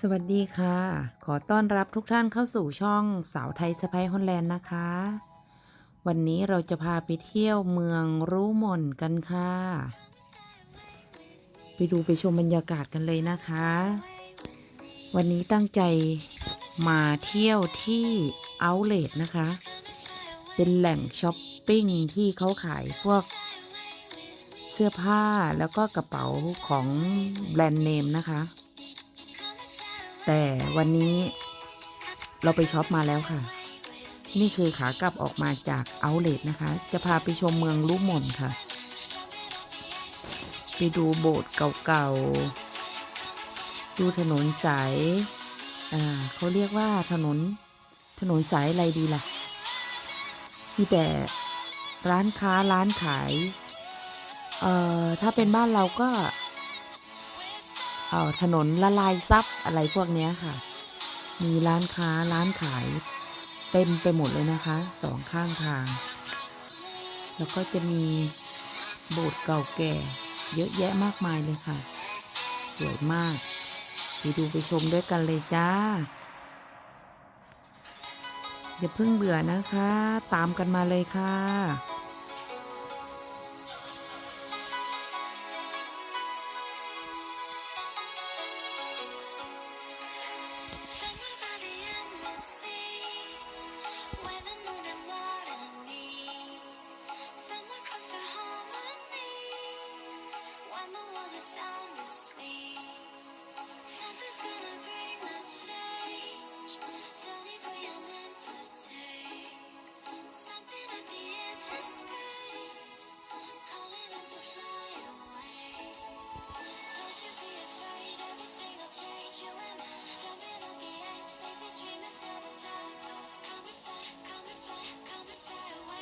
สวัสดีค่ะ ขอต้อนรับทุกท่านเข้าสู่ช่องสาวไทยสไปฮอลแลนด์นะคะ วันนี้เราจะพาไปเที่ยวเมืองรู้มนกันค่ะ ไปดูไปชมบรรยากาศกันเลยนะคะ วันนี้ตั้งใจมาเที่ยวที่เอาเลทนะคะ เป็นแหล่งช้อปปิ้งที่เขาขายพวกเสื้อผ้าแล้วก็กระเป๋าของแบรนด์เนมนะคะ แต่วันนี้เราไปช็อปมาแล้วค่ะ นี่คือขากลับออกมาจากเอาเลทนะคะ จะพาไปชมเมืองลูกหม่นค่ะ ไปดูโบสถ์เก่าๆ ดูถนนสาย อ่าเขาเรียกว่าถนน ถนนสายอะไรดีล่ะ มีแต่ร้านค้าร้านขาย เอ่อ ถ้าเป็นบ้านเราก็ ถนนละลายซับอะไรพวกนี้ค่ะ มีร้านค้าร้านขายเต็มไปหมดเลยนะคะสองข้างทาง แล้วก็จะมีโบสถ์เก่าแก่ เยอะแยะมากมายเลยค่ะ สวยมาก ไปดูไปชมด้วยกันเลยจ้า อย่าเพิ่งเบื่อนะคะ ตามกันมาเลยค่ะ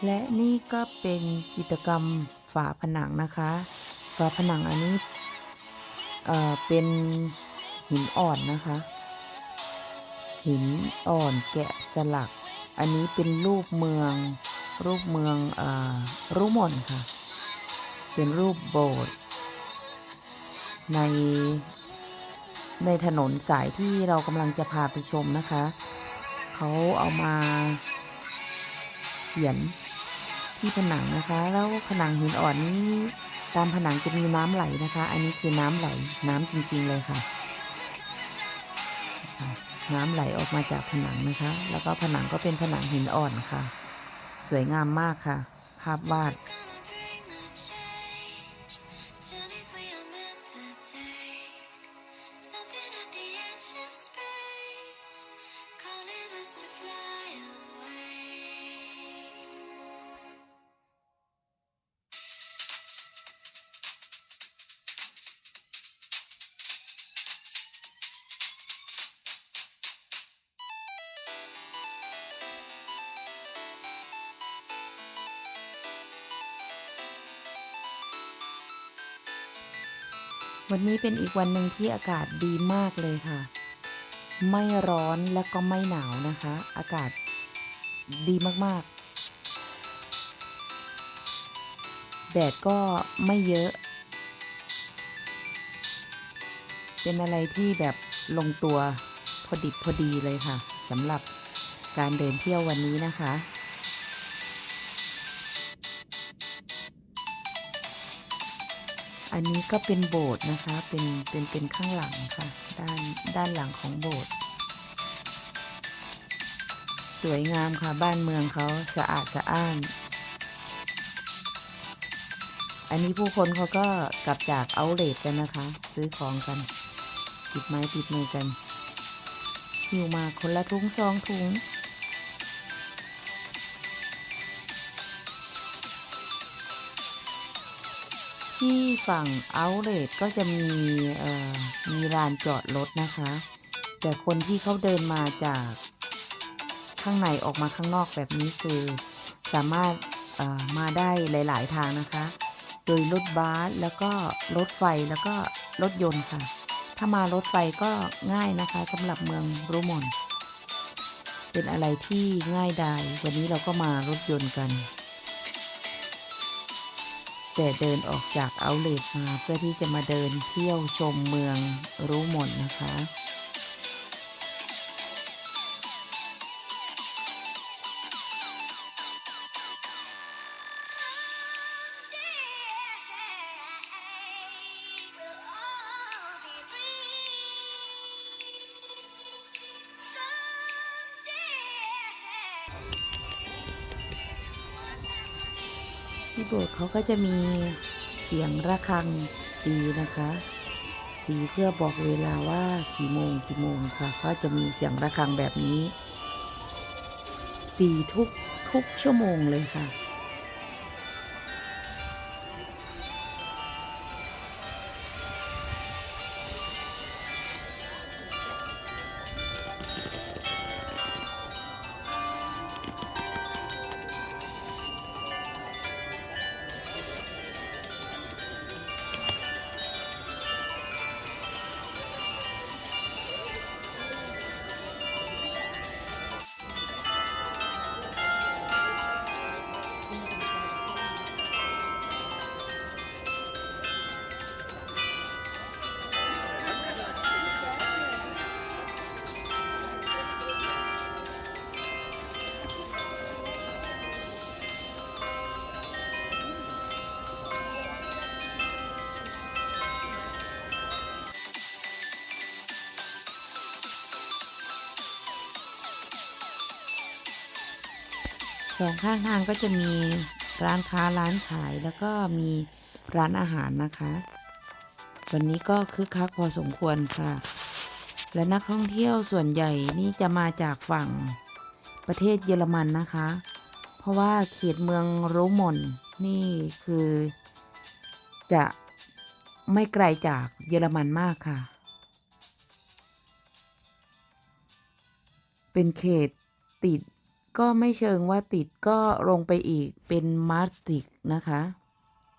และนี่ก็เป็นกิจกรรมฝาผนังนะคะ ฝาผนังอันนี้เอ่อเป็นหินอ่อนนะคะ หินอ่อนแกะสลัก อันนี้เป็นรูปเมือง รูปเมืองเอ่อรูม่นค่ะ เป็นรูปโบสถ์ในในถนนสายที่เรากำลังจะพาไปชมนะคะ เขาเอามา เขียน ที่ผนังนะคะ แล้วผนังหินอ่อนนี้ตามผนังจะมีน้ำไหลนะคะ อันนี้คือน้ำไหลน้ำจริง ๆ เลยค่ะ น้ำไหลออกมาจากผนังนะคะ แล้วก็ผนังก็เป็นผนังหินอ่อนค่ะ สวยงามมากค่ะ ภาพวาด วันนี้เป็นอีกวันหนึ่งที่อากาศดีมากเลยค่ะ ไม่ร้อนและก็ไม่หนาวนะคะ อากาศดีมากๆ แดดก็ไม่เยอะ เป็นอะไรที่แบบลงตัวพอดิบพอดีเลยค่ะสำหรับการเดินเที่ยววันนี้นะคะ อันนี้ก็เป็นโบสถ์นะคะ เป็นเป็นเป็นข้างหลังค่ะ ด้านด้านหลังของโบสถ์สวยงามค่ะบ้านเมืองเขาสะอาดสะอ้าน อันนี้ผู้คนเขาก็กลับจากเอาเลทกันนะคะ ซื้อของกัน ติดไม้ติดมือกันหิวมาคนละทุงซองถุง ที่ฝั่งเอาเลทก็จะมีมีลานจอดรถนะคะ แต่คนที่เขาเดินมาจากข้างในออกมาข้างนอกแบบนี้คือสามารถมาได้หลาย ๆ ทางนะคะ โดยรถบัสแล้วก็รถไฟแล้วก็รถยนต์ค่ะ ถ้ามารถไฟก็ง่ายนะคะสำหรับเมืองรูมอน เป็นอะไรที่ง่ายดาย วันนี้เราก็มารถยนต์กัน แต่เดินออกจากเอาเลทมาเพื่อที่จะมาเดินเที่ยวชมเมืองรู้หมดนะคะ โบสถ์เขาก็จะมีเสียงระฆังตีนะคะตีเพื่อบอกเวลาว่ากี่โมงกี่โมงค่ะเขาจะมีเสียงระฆังแบบนี้ ตีทุกทุกชั่วโมงเลยค่ะ องข้างทางก็จะมีร้านค้าร้านขายแล้วก็มีร้านอาหารนะคะ วันนี้ก็คึกคักพอสมควรค่ะ และนักท่องเที่ยวส่วนใหญ่นี่จะมาจากฝั่งประเทศเยอรมันนะคะ เพราะว่าเขตเมืองโรมอนนี่คือจะไม่ไกลจากเยอรมันมากค่ะ เป็นเขตติด ก็ไม่เชิงว่าติดก็ลงไปอีกเป็นมาร์ติกนะคะ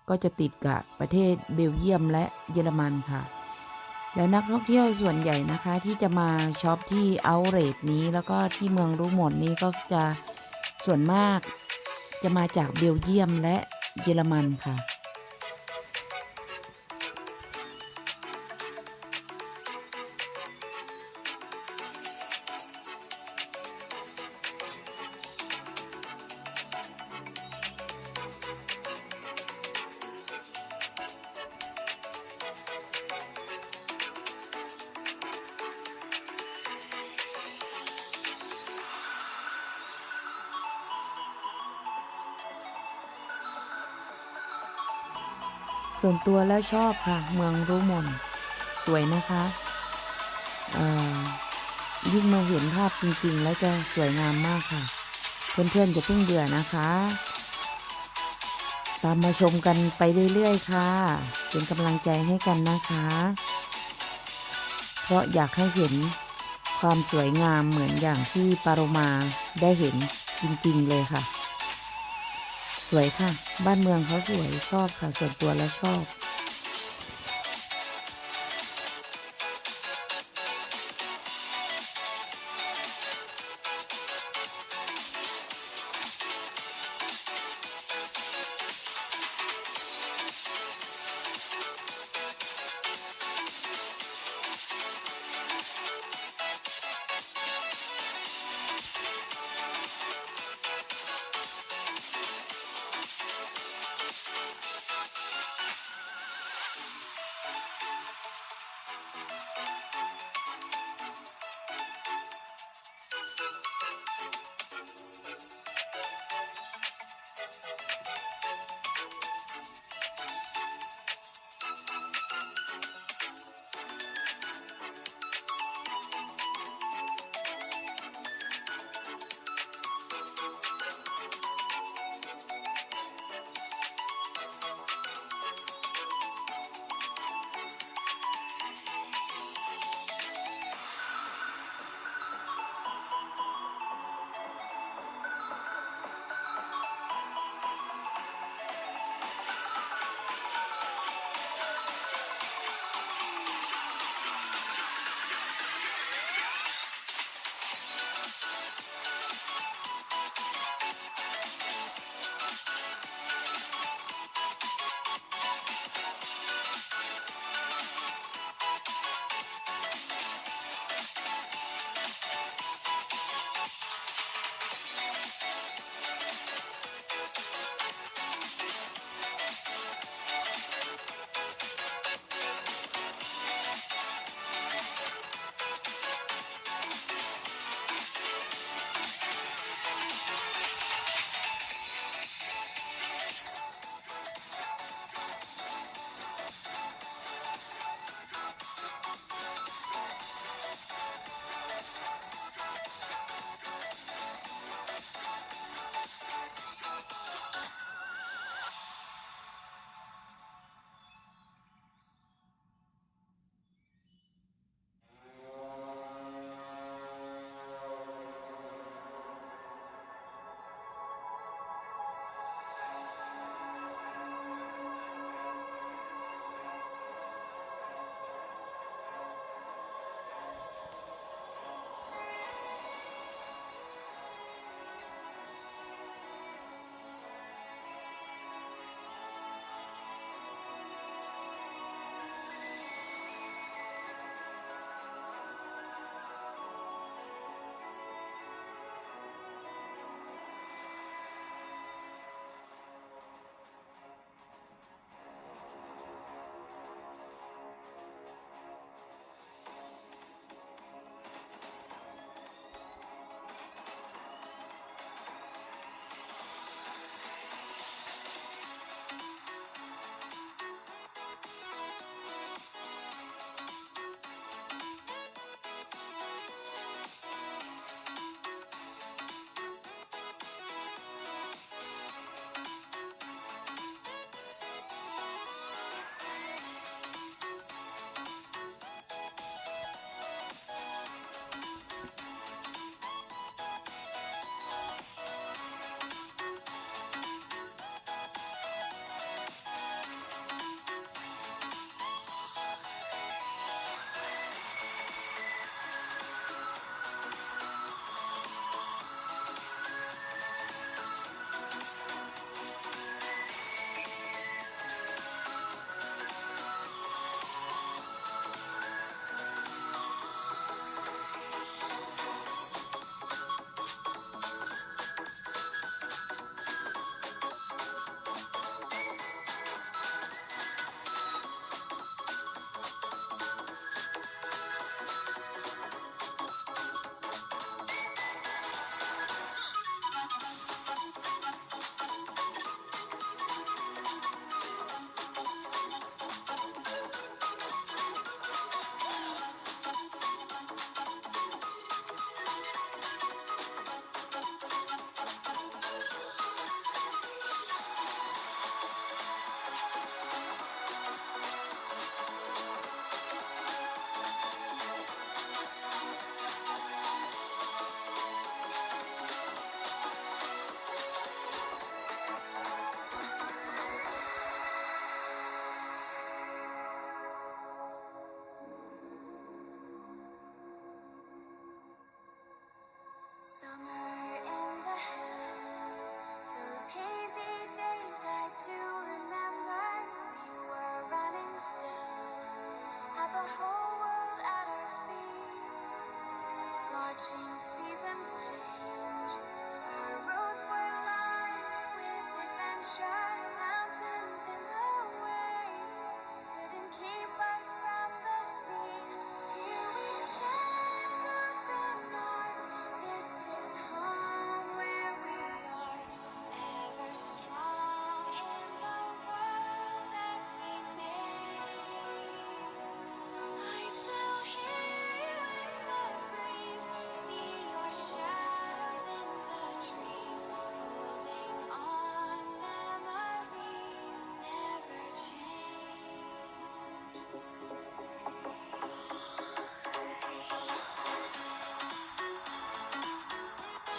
ก็จะติดกับประเทศเบลเยียมและเยอรมันค่ะ แล้วนักท่องเที่ยวส่วนใหญ่นะคะ ที่จะมาช็อปที่เอาเรดนี้แล้วก็ที่เมืองรูหมดนี้ก็จะส่วนมากจะมาจากเบลเยียมและเยอรมันค่ะ ส่วนตัวแล้วชอบค่ะ เมืองรูมน สวยนะคะยิ่งมาเห็นภาพจริง ๆ แล้วจะสวยงามมากค่ะ เพื่อนๆจะเพิ่งเบื่อนะคะ ตามมาชมกันไปเรื่อยๆค่ะ เป็นกำลังใจให้กันนะคะ เพราะอยากให้เห็นความสวยงามเหมือนอย่างที่ปารมาได้เห็นจริง ๆ เลยค่ะ วยค่ะ บ้านเมืองเขาสวยชอบค่ะ ส่วนตัวแล้วชอบ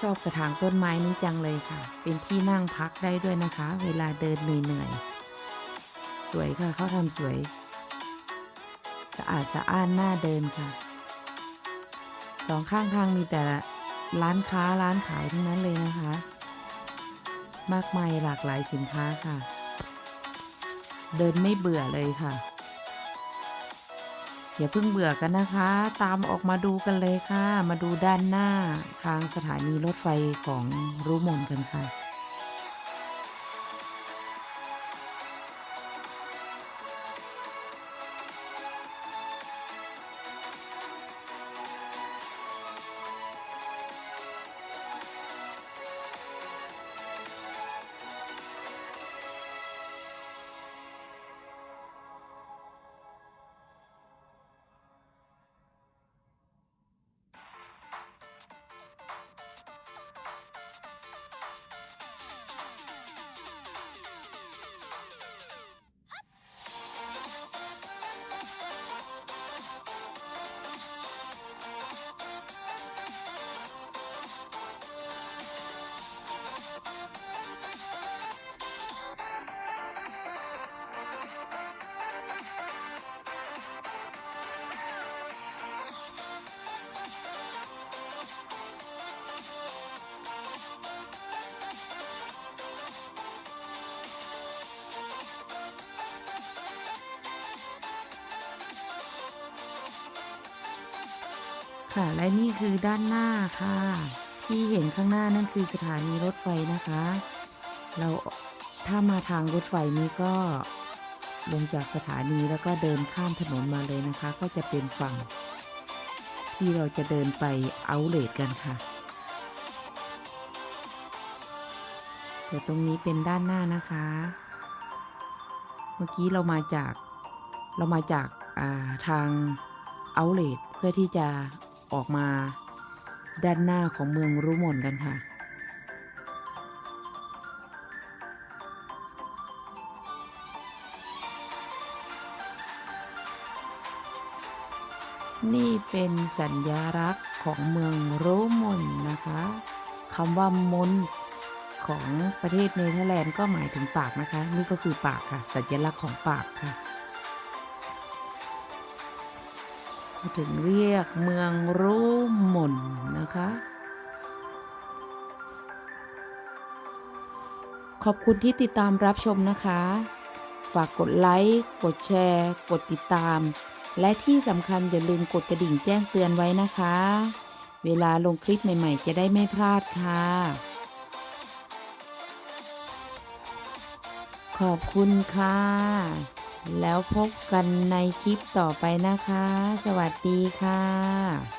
อบกระถางต้นไม้นี้จังเลยค่ะ เป็นที่นั่งพักได้ด้วยนะคะ เวลาเดินเหนื่อยๆ สวยค่ะเขาทำสวย สะอาดสะอ้านน่าเดินค่ะ สองข้างทางมีแต่ร้านค้าร้านขายทั้งนั้นเลยนะคะ มากมายหลากหลายสินค้าค่ะ เดินไม่เบื่อเลยค่ะ อย่าเพิ่งเบื่อกันนะคะ ตามออกมาดูกันเลยค่ะ มาดูด้านหน้าทางสถานีรถไฟของรู้มนกันค่ะ ค่ะ และนี่คือด้านหน้าค่ะ ที่เห็นข้างหน้านั่นคือสถานีรถไฟนะคะ เราถ้ามาทางรถไฟนี้ก็ลงจากสถานีแล้วก็เดินข้ามถนนมาเลยนะคะ ก็จะเป็นฝั่ง ที่เราจะเดินไปเอาเลทกันค่ะแต่ตรงนี้เป็นด้านหน้านะคะ เมื่อกี้เรามาจากเรามาจากาทางเอาเลทเพื่อที่จะ ออกมาด้านหน้าของเมืองรุมนกันค่ะ นี่เป็นสัญลักษณ์ของเมืองโรมนนะคะคำว่ามนของประเทศเนเธอร์แลนด์ก็หมายถึงปากนะคะ นี่ก็คือปากค่ะ สัญลักษณ์ของปากค่ะ ถึงเรียกเมืองโรมนนะคะ ขอบคุณที่ติดตามรับชมนะคะ ฝากกดไลค์ กดแชร์ กดติดตาม และที่สำคัญอย่าลืมกดกระดิ่งแจ้งเตือนไว้นะคะ เวลาลงคลิปใหม่ ๆ จะได้ไม่พลาดค่ะ ขอบคุณค่ะ แล้วพบกันในคลิปต่อไปนะคะ สวัสดีค่ะ